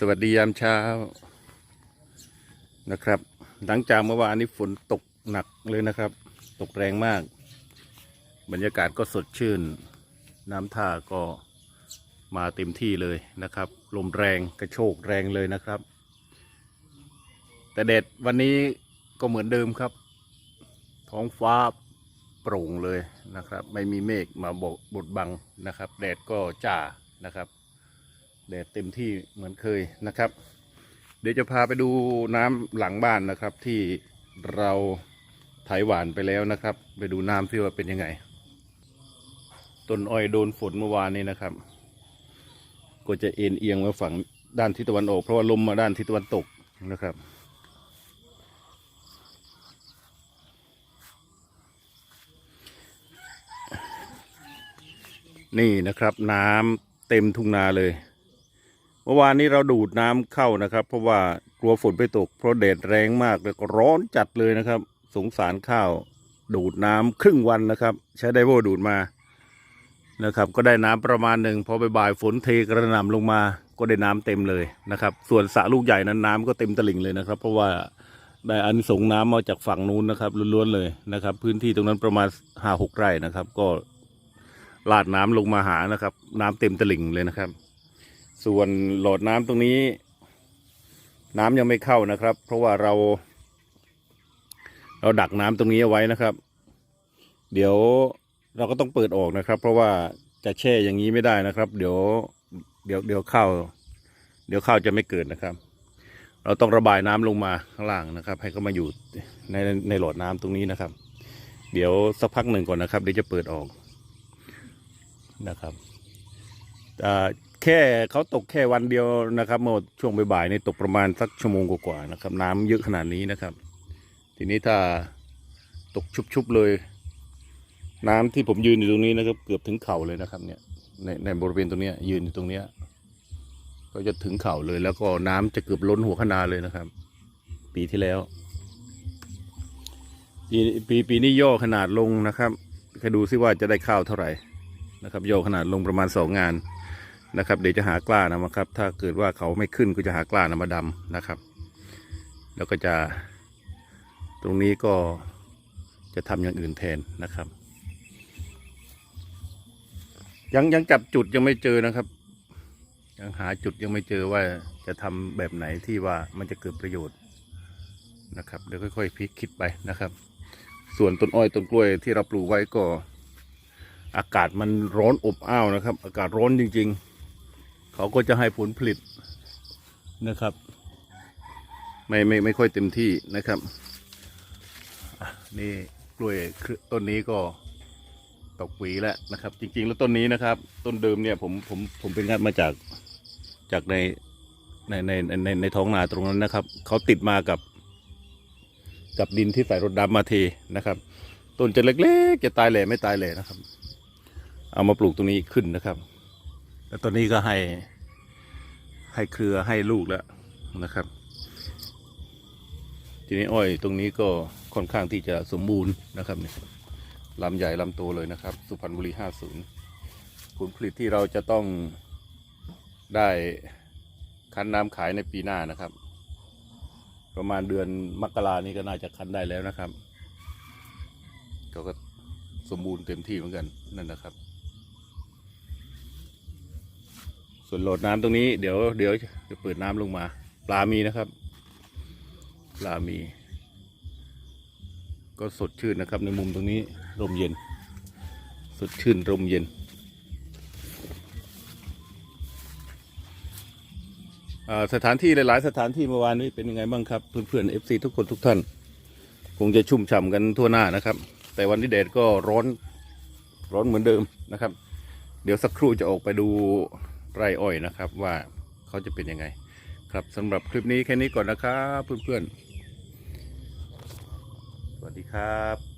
สวัสดียามเช้านะครับ หลังจากเมื่อวานนี้ฝนตกหนักเลยนะครับ ตกแรงมาก บรรยากาศก็สดชื่น น้ำท่าก็มาเต็มที่เลยนะครับ ลมแรงกระโชกแรงเลยนะครับ แต่แดดวันนี้ก็เหมือนเดิมครับ ท้องฟ้าโปร่งเลยนะครับ ไม่มีเมฆมาบกบดบังนะครับ แดดก็จ้านะครับ แดดเต็มที่เหมือนเคยนะครับ เดี๋ยวจะพาไปดูน้ำหลังบ้านนะครับ ที่เราไถหวานไปแล้วนะครับ ไปดูน้ำที่ว่าเป็นยังไง ต้นอ้อยโดนฝนเมื่อวานนี้นะครับ ก็จะเอ็นเอียงมาฝั่งด้านทิศตะวันออก เพราะว่าลมมาด้านทิศตะวันตกนะครับนี่นะครับน้ำเต็มทุ่งนาเลย เมื่อวานนี้เราดูดน้ำเข้านะครับ เพราะว่ากลัวฝนไปตก เพราะแดดแรงมากแล้วก็ร้อนจัดเลยนะครับ สงสารข้าว ดูดน้ำครึ่งวันนะครับ ใช้ไดโวดูดมานะครับ ก็ได้น้ำประมาณหนึ่งพอบ่ายฝนเทกระหน่ำลงมาก็ได้น้ำเต็มเลยนะครับ ส่วนสระลูกใหญ่นั้นน้ำก็เต็มตลิ่งเลยนะครับ เพราะว่าได้อันสงน้ำมาจากฝั่งนู้นนะครับล้วนๆเลยนะครับ พื้นที่ตรงนั้นประมาณห้าหกไร่นะครับ ก็ลาดน้ำลงมาหานะครับ น้ำเต็มตลิ่งเลยนะครับ ส่วนโหลดน้ำตรงนี้ น้ำยังไม่เข้านะครับ เพราะว่าเรา เราดักน้ำตรงนี้เอาไว้นะครับ เดี๋ยวเราก็ต้องเปิดออกนะครับ เพราะว่าจะแช่อย่างนี้ไม่ได้นะครับ เดี๋ยวเดี๋ยวเดี๋ยวข้าวเดี๋ยวข้าวจะไม่เกิดนะครับ เราต้องระบายน้ำลงมาข้างล่างนะครับ ให้เขามาอยู่ในในโหลดน้ำตรงนี้นะครับ เดี๋ยวสักพักหนึ่งก่อนนะครับเดี๋ยวจะเปิดออกนะครับอ่า แค่เขาตกแค่วันเดียวนะครับ เมื่อช่วงบ่ายๆนี่ตกประมาณสักชั่วโมงกว่าๆนะครับ น้ำเยอะขนาดนี้นะครับ ทีนี้ถ้าตกชุบๆเลย น้ำที่ผมยืนอยู่ตรงนี้นะครับ เกือบถึงเข่าเลยนะครับ เนี่ยในในบริเวณตรงนี้ยืนอยู่ตรงเนี้ยก็จะถึงเข่าเลย แล้วก็น้ำจะเกือบล้นหัวคนาเลยนะครับ ปีที่แล้ว ปีปีปีนี้ย่อขนาดลงนะครับคอยดูซิว่าจะได้ข้าวเท่าไหร่นะครับ ย่อขนาดลงประมาณสองงาน นะครับเดี๋ยวจะหากล้านะครับ ถ้าเกิดว่าเขาไม่ขึ้นก็จะหากล้านะมาดำนะครับ แล้วก็จะตรงนี้ก็จะทำอย่างอื่นแทนนะครับ ยังยังจับจุดยังไม่เจอนะครับ ยังหาจุดยังไม่เจอว่าจะทำแบบไหนที่ว่ามันจะเกิดประโยชน์นะครับเดี๋ยวค่อยๆพลิกคิดไปนะครับ ส่วนต้นอ้อยต้นกล้วยที่เราปลูกไว้ก็อากาศมันร้อนอบอ้าวนะครับ อากาศร้อนจริง ๆ เขาก็จะให้ผลผลิตนะครับ ไม่ไม่ไม่ค่อยเต็มที่นะครับ นี่กล้วยต้นนี้ก็ตกหวีแล้วนะครับ จริง ๆ แล้วต้นนี้นะครับ ต้นเดิมเนี่ยผมผมผมเป็นงัดมาจากจากในในในในในท้องนาตรงนั้นนะครับ เขาติดมากับ กับดินที่ใส่รถดำมาเทนะครับ ต้นจะเล็กๆ จะตายแหล่ไม่ตายแหล่นะครับ เอามาปลูกตรงนี้ขึ้นนะครับ แล้วตอนนี้ก็ให้ให้เครือให้ลูกแล้วนะครับ ทีนี้อ้อยตรงนี้ก็ค่อนข้างที่จะสมบูรณ์นะครับเนี่ยลำใหญ่ลำโตเลยนะครับ สุพรรณบุรี 50 ผลผลิตที่เราจะต้องได้คั้นน้ำขายในปีหน้านะครับ ประมาณเดือนมกรานี้ก็น่าจะคั้นได้แล้วนะครับก็ก็สมบูรณ์เต็มที่เหมือนกันนั่นนะครับ ส่วนโหลดน้ำตรงนี้เดี๋ยวเดี๋ยวจะเปิดน้ำลงมา ปลามีนะครับ ปลามี ก็สดชื่นนะครับ ในมุมตรงนี้ลมเย็น สดชื่นลมเย็นสถานที่หลาย ๆ สถานที่เมื่อวานนี้เป็นยังไงบ้างครับ เพื่อนๆ FC ทุกคนทุกท่าน คงจะชุ่มฉ่ำกันทั่วหน้านะครับ แต่วันนี้แดดก็ร้อนร้อนเหมือนเดิมนะครับ เดี๋ยวสักครู่จะออกไปดู ไร่อ้อยนะครับ ว่าเขาจะเป็นยังไง ครับสำหรับคลิปนี้แค่นี้ก่อนนะครับเพื่อนๆ สวัสดีครับ